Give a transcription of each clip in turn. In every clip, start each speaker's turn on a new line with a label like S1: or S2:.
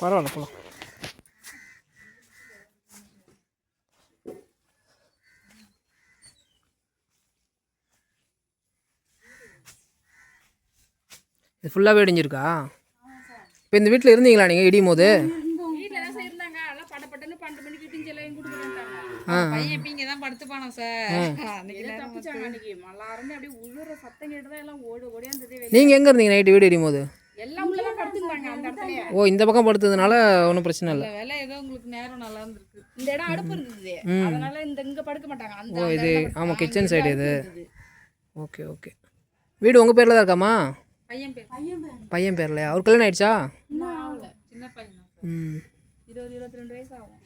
S1: பரவாயில்ல போகலாம் இது ஃபுல்லாகவே இடிஞ்சிருக்கா? இப்போ இந்த வீட்டில் இருந்தீங்களா நீங்கள் இடியும் போது
S2: பையன் இப்ப இங்க தான் படுத்துப்பானோ சார்? அன்னைக்கு.
S3: மல்லாருமே அப்படியே உழுற சத்தம் கேட்டு தான் எல்லாம் ஓடி ஓடியாந்ததே வெளியே.
S1: நீங்கள் எங்கே இருந்தீங்க நைட்டு வீடு இடியும் போது ஓ இந்த பக்கம் படுத்ததுனால ஒன்றும் பிரச்சனை இல்லை.
S2: வேலை ஏதோ உங்களுக்கு நேரம் நல்லா இருந்திருக்கு.
S3: இந்த இடம் அடுப்பு இருந்தது. அதனால இந்த இங்க படுக்க மாட்டாங்க. அந்த
S1: ஓ இது ஆமாம் கிச்சன் சைடு இது. Okay okay. வீடு உங்கள் பேரில் தான் இருக்காமா?
S2: பையன் பேர்.
S1: பையன் பேர்லையா? அவர் கல்யாணம் ஆயிடுச்சா?
S2: சின்ன பையன்.
S1: ம்.
S3: இருபது இருபத்தி ரெண்டு வயசு ஆகும்.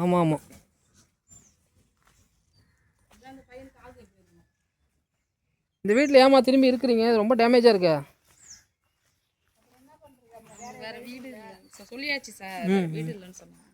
S1: ஆமாம் ஆமாம் இந்த வீட்டில் ஏமா திரும்பி இருக்கிறீங்க? ரொம்ப டேமேஜாக இருக்கே.
S2: வேற வீடு சொல்லியாச்சு சார். வீடு இல்லைன்னு சொன்னாங்க.